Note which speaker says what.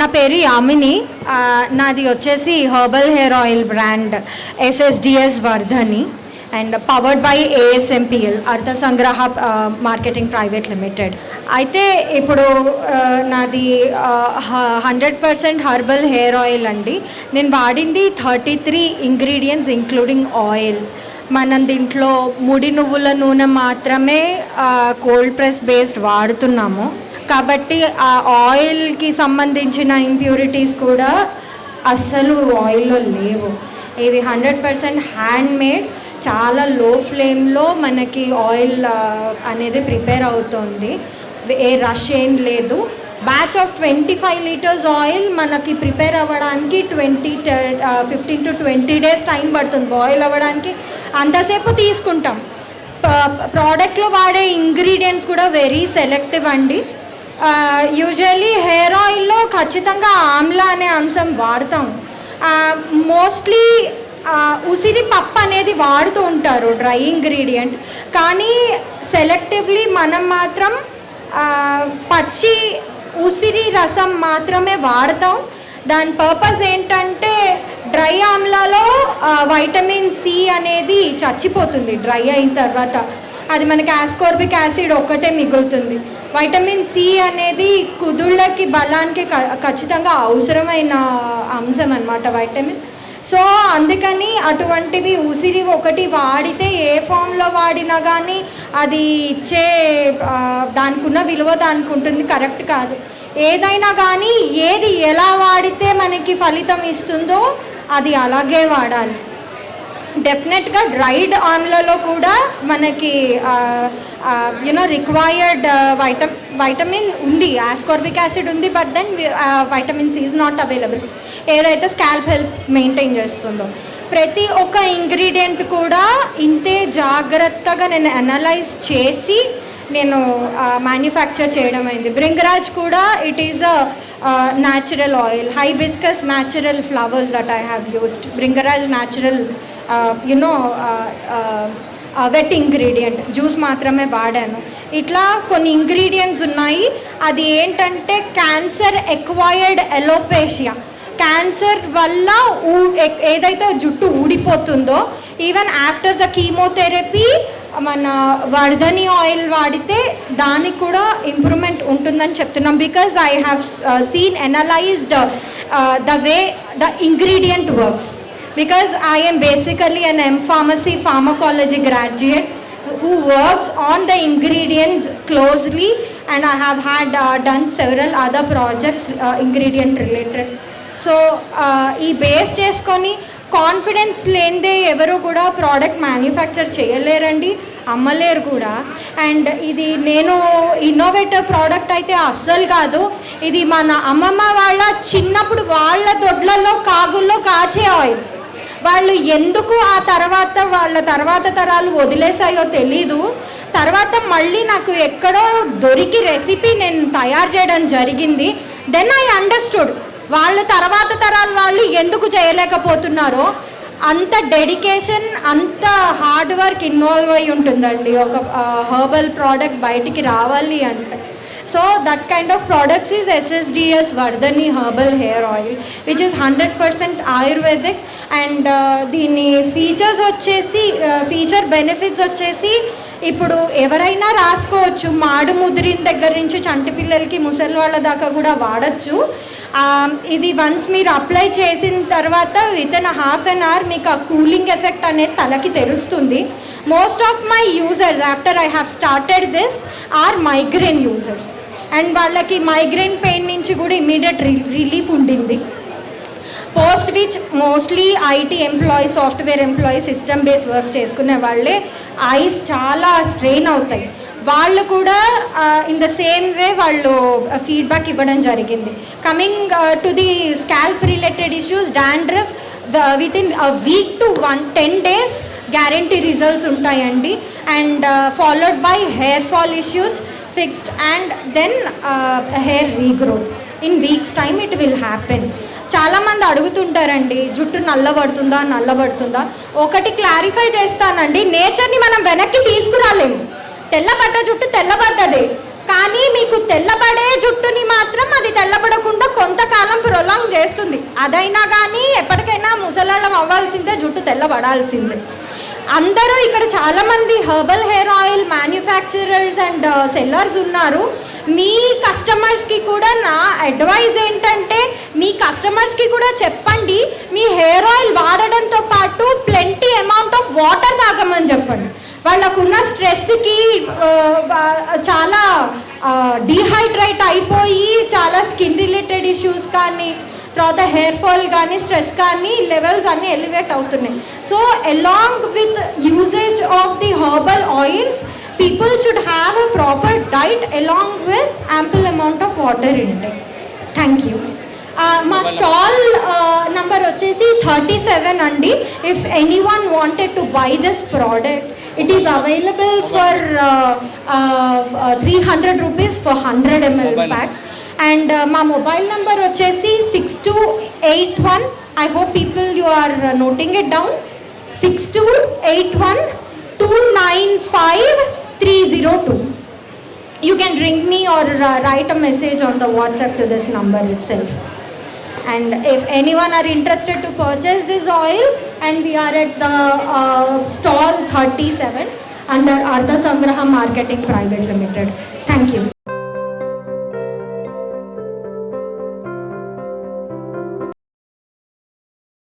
Speaker 1: నా పేరు యామిని. నాది వచ్చేసి herbal hair oil brand SSDS Vardhani and powered by ASMPL Artha Sangraha marketing private limited. అయితే ఇప్పుడు నాది hundred percent herbal hair oil అండి. నేను వాడింది thirty three ingredients including oil. మనం దీంట్లో ముడి నువ్వుల నూనె మాత్రమే కోల్డ్ ప్రెస్ బేస్డ్ వాడుతున్నాము. కాబట్టి ఆ ఆయిల్కి సంబంధించిన ఇంప్యూరిటీస్ కూడా అస్సలు ఆయిల్లో లేవు. ఇది హండ్రెడ్ పర్సెంట్ హ్యాండ్ మేడ్ చాలా లో ఫ్లేమ్లో మనకి ఆయిల్ అనేది ప్రిపేర్ అవుతుంది. ఏ రష్ ఏం లేదు. Batch of twenty five litres oil మనకి ప్రిపేర్ అవ్వడానికి twenty fifteen to twenty days time పడుతుంది. బాయిల్ అవ్వడానికి అంతసేపు తీసుకుంటాం. ప్రోడక్ట్లో వాడే ఇంగ్రీడియంట్స్ కూడా వెరీ సెలెక్టివ్ అండి. యూజువల్లీ హెయిర్ ఆయిల్లో ఖచ్చితంగా ఆమ్లా అనే అంశం వాడతాం. మోస్ట్లీ ఉసిరి పప్పు అనేది వాడుతూ ఉంటారు డ్రై ఇంగ్రీడియంట్. కానీ సెలెక్టివ్లీ మనం మాత్రం పచ్చి ఉసిరి రసం మాత్రమే వాడతాం. దాని పర్పస్ ఏంటంటే డ్రై ఆమ్లాలో వైటమిన్ సి అనేది చచ్చిపోతుంది డ్రై అయిన తర్వాత. అది మనకి ఆస్కోర్బిక్ యాసిడ్ ఒక్కటే మిగులుతుంది. వైటమిన్ సి అనేది కుదుళ్ళకి బలానికి క- ఖచ్చితంగా అవసరమైన అంశం అన్నమాట వైటమిన్ సో అందుకని అటువంటివి ఉసిరి ఒకటి వాడితే ఏ ఫామ్లో వాడినా కానీ అది ఇచ్చే దానికున్న దానికి ఉన్న విలువ దానికి ఉంటుంది కరెక్ట్ కాదు. ఏదైనా కానీ ఏది ఎలా వాడితే మనకి ఫలితం ఇస్తుందో అది అలాగే వాడాలి. డెఫినెట్గా డ్రైడ్ ఆమ్లలో కూడా మనకి యునో రిక్వైర్డ్ వైటమ్ వైటమిన్ ఉంది ఆస్కార్బిక్ యాసిడ్ ఉంది but then vitamin C is not available ఏదైతే స్కాల్ప్ హెల్త్ మెయింటైన్ చేస్తుందో. ప్రతి ఒక్క ఇంగ్రీడియంట్ కూడా ఇంతే జాగ్రత్తగా నేను అనలైజ్ చేసి నేను మ్యానుఫ్యాక్చర్ చేయడం అయింది. బ్రింగరాజ్ కూడా it is a natural oil hibiscus natural flowers that I have used bhringraj natural you know wet ingredient juice మాత్రమే వాడాను. ఇట్లా కొన్ని ఇంగ్రీడియంట్స్ ఉన్నాయి. అది ఏంటంటే క్యాన్సర్ ఎక్వైర్డ్ ఎలోపేషియా క్యాన్సర్ వల్ల ఊ ఏదైతే జుట్టు ఊడిపోతుందో ఈవెన్ ఆఫ్టర్ ద కీమోథెరపీ మన వర్ధని ఆయిల్ వాడితే దానికి కూడా ఇంప్రూవ్మెంట్ ఉంటుందని చెప్తున్నాం. Because I have seen analysed the way the ingredient works because I am basically an M pharmacy pharmacology graduate who works on the ingredients closely and I have had done several other projects ingredient related so ఈ base చేసుకొని confidence లేనిదే ఎవరు కూడా product manufacture చేయలేరండి. అమ్మలేరు కూడా. And ఇది నేను innovative product అయితే అస్సలు కాదు. ఇది మన అమ్మమ్మ వాళ్ళ చిన్నప్పుడు వాళ్ళ దొడ్లలో కాగుల్లో కాచే ఆయిల్ వాళ్ళు ఎందుకు ఆ తర్వాత వాళ్ళ తర్వాత తరాలు వదిలేసాయో తెలీదు. తర్వాత మళ్ళీ నాకు ఎక్కడో దొరికి రెసిపీ నేను తయారు చేయడం జరిగింది. దెన్ ఐ అండర్స్టూడ్ వాళ్ళ తర్వాత తరాలు వాళ్ళు ఎందుకు చేయలేకపోతున్నారో. అంత డెడికేషన్ అంత హార్డ్ వర్క్ ఇన్వాల్వ్ అయి ఉంటుందండి. ఒక హర్బల్ ప్రోడక్ట్ బయటికి రావాలి అంటే. So that kind of products is SSDS Vardhani herbal hair oil which is hundred percent ayurvedic. And దీని ఫీచర్స్ వచ్చేసి ఫీచర్ బెనిఫిట్స్ వచ్చేసి ఇప్పుడు ఎవరైనా రాసుకోవచ్చు. మాడు ముదిరిన దగ్గర నుంచి చంటి పిల్లలకి ముసలి వాళ్ళ దాకా కూడా వాడచ్చు. ఇది వన్స్ మీరు అప్లై చేసిన తర్వాత with in half an hour మీకు ఆ కూలింగ్ ఎఫెక్ట్ అనేది తలకి తెలుస్తుంది most of my users after I have started this are migraine users and వాళ్ళకి మైగ్రేన్ పెయిన్ నుంచి కూడా ఇమీడియట్ రిలీఫ్ ఉండింది. Post which mostly IT employee software employee system base work చేసుకునే వాళ్ళే ఐస్ చాలా స్ట్రెయిన్ అవుతాయి. వాళ్ళు కూడా ఇన్ ద సేమ్ వే వాళ్ళు ఫీడ్బ్యాక్ ఇవ్వడం జరిగింది. Coming to the scalp related issues dandruff within week to one ten days guarantee results ఉంటాయండి. And followed by hair fall issues fixed and then hair regrowth in weeks time it will happen చాలామంది అడుగుతుంటారండి జుట్టు నల్లబడుతుందా నల్లబడుతుందా? ఒకటి clarify చేస్తానండి నేచర్ని మనం వెనక్కి తీసుకురాలేము. తెల్లబడ్డ జుట్టు తెల్లబడ్డదే. కానీ మీకు తెల్లబడే జుట్టుని మాత్రం అది తెల్లబడకుండా కొంతకాలం ప్రొలాంగ్ చేస్తుంది. అదైనా కానీ ఎప్పటికైనా ముసలాళ్ళం అవ్వాల్సిందే జుట్టు తెల్లబడాల్సిందే. అందరూ ఇక్కడ చాలామంది herbal hair oil manufacturers and sellers ఉన్నారు. మీ కస్టమర్స్కి కూడా నా అడ్వైజ్ ఏంటంటే మీ కస్టమర్స్కి కూడా చెప్పండి. మీ హెయిర్ ఆయిల్ వాడడంతో పాటు ప్లెంటీ అమౌంట్ ఆఫ్ వాటర్ తాగమని చెప్పండి వాళ్ళకున్న స్ట్రెస్కి చాలా డిహైడ్రేట్ అయిపోయి చాలా స్కిన్ రిలేటెడ్ ఇష్యూస్ కానీ తర్వాత హెయిర్ ఫాల్ కానీ స్ట్రెస్ కానీ లెవెల్స్ అన్నీ ఎలివేట్ అవుతున్నాయి. So along with usage of the herbal oils people should have a proper diet along with ample amount of water intake thank you మా stall number వచ్చేసి thirty seven అండి if anyone wanted to buy this product it is available for three hundred rupees for hundred ml
Speaker 2: Mobile
Speaker 1: pack and మా mobile number వచ్చేసి six two eight one I hope people you are noting it down six two eight one two nine five three zero two you can ring me or uh, write a message on the whatsapp to this number itself. And if anyone are interested to purchase this oil and we are at the uh, stall 37 under artha sangraha marketing private limited. Thank you